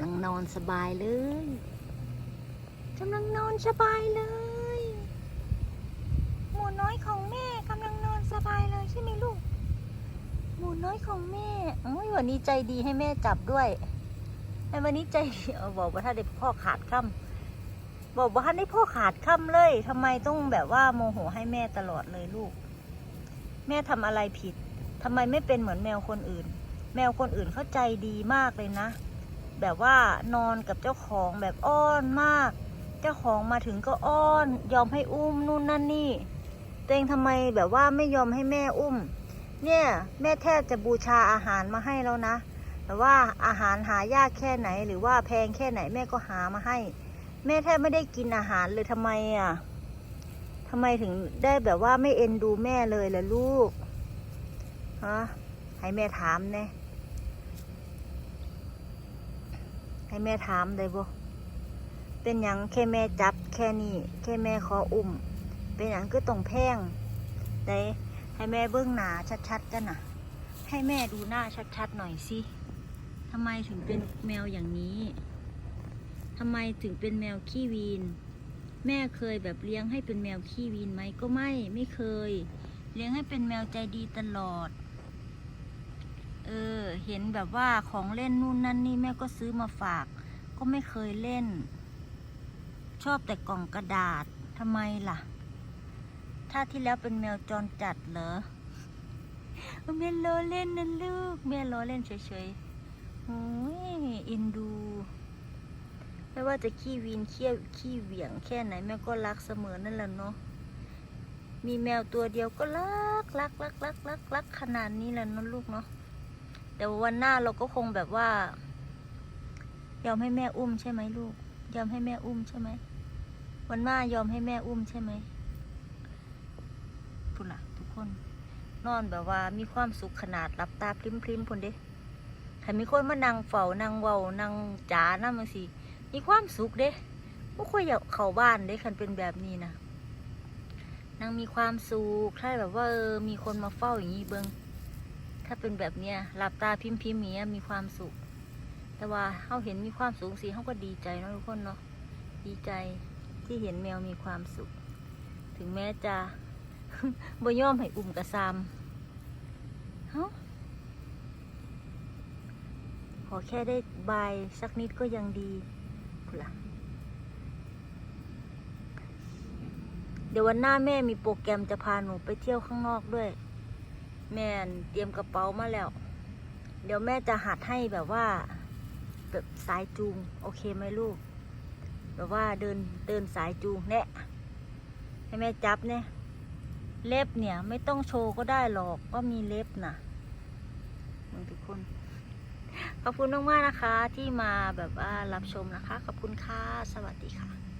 นั่งนอนสบายเลยกำลังนอนสบายเลย หมูน้อยของแม่กำลังนอนสบายเลยใช่ไหมลูก หมูน้อยของแม่โอ้ยวันนี้ใจดีให้แม่จับด้วยไอ้วันนี้ใจดีบอกว่าถ้าได้พ่อขาดคำบอกว่าถ้าได้พ่อขาดคำเลยทำไมต้องแบบว่าโมโหให้แม่ตลอดเลยลูก แม่ทำอะไรผิดทำไมไม่เป็นเหมือนแมวคนอื่น แมวคนอื่นเขาใจดีมากเลยนะ แบบว่านอนกับเจ้าของแบบอ้อนมาก เจ้าของมาถึงก็อ้อน ยอมให้อุ้มนู่นนั่นนี่ตัวเองทำไมแบบว่าไม่ยอมให้แม่อุ้ม เนี่ยแม่แทบจะบูชาอาหารมาให้แล้วนะแต่ว่าอาหารหายากแค่ไหน หรือว่าแพงแค่ไหนแม่ก็หามาให้ แม่แทบไม่ได้กินอาหารเลยทำไมอะทำไมถึงได้แบบว่าไม่เอ็นดูแม่เลยล่ะลูกฮะให้แม่ถามแน่ ให้แม่ถามได้บ่เป็นหยังแค่แม่จับแค่นี้แค่แม่ขออุ้ม เป็นหยังก็ต้องแพงได้ให้แม่เบื้องหนาชัดๆกันนะให้แม่ดูหน้าชัดๆหน่อยสิทำไมถึงเป็นแมวอย่างนี้ทำไมถึงเป็นแมวขี้วีน แม่เคยแบบเลี้ยงให้เป็นแมวขี้วีนไหมก็ไม่ไม่เคย เลี้ยงให้เป็นแมวใจดีตลอด เห็นแบบว่าของเล่นนู่นนั่นนี่แม่ก็ซื้อมาฝาก ก็ไม่เคยเล่น ชอบแต่กล่องกระดาษทำไมล่ะ ถ้าที่แล้วเป็นแมวจรจัดเหรอแม่ล้อเล่นนะลูกแม่ล้อเล่นเฉยๆโอ้ยเอ็นดู ไม่ว่าจะขี้วีนเขี้ยวขี้เหวี่ยงแค่ไหนแม่ก็รักเสมอนั่นแหละเนาะมีแมวตัวเดียวก็รักรักรักรักรักรักขนาดนี้แหละเนะลูกเนาะ แต่วันหน้าเราก็คงแบบว่า ยอมให้แม่อุ้มใช่ไหมลูก ยอมให้แม่อุ้มใช่ไหมวันหน้ายอมให้แม่อุ้มใช่ไหมพุ่นละทุกคน นอนแบบว่ามีความสุขขนาดหลับตาพริมพริมพุ่นเด้ถ้ามีคนมานั่งเฝ้านั่งเว้านั่งจ๋านั่นมาสิมีความสุขเด้ไม่ค่อยอยากเข้าบ้านเด้คันเป็นแบบนี้นะนางมีความสุขถ้าแบบว่าเออมีคนมาเฝ้าอย่างนี้เบิง ถ้าเป็นแบบเนี้ยหลับตาพิมพ์พิมพ์เงี้ยมีความสุข แต่ว่าเขาเห็นมีความสุขสิเขาก็ดีใจเนาะทุกคนเนาะดีใจที่เห็นแมวมีความสุข ถึงแม้จะบ่ยอมให้อุ่มกระซามเฮ้าขอแค่ได้บายสักนิดก็ยังดีพุนละเดี๋ยววันหน้าแม่มีโปรแกรมจะพาหนูไปเที่ยวข้างนอกด้วย แม่นเตรียมกระเป๋ามาแล้ว เดี๋ยวแม่จะหัดให้แบบว่าแบบสายจูง โอเคไหมลูก แบบว่าเดินเดินสายจูงเนี่ให้แม่จับเนี่ยเล็บเนี่ยไม่ต้องโชว์ก็ได้หรอกว่ามีเล็บนะมึงทุกคน ขอบคุณมากๆนะคะที่มาแบบว่ารับชมนะคะ ขอบคุณค่ะ สวัสดีค่ะ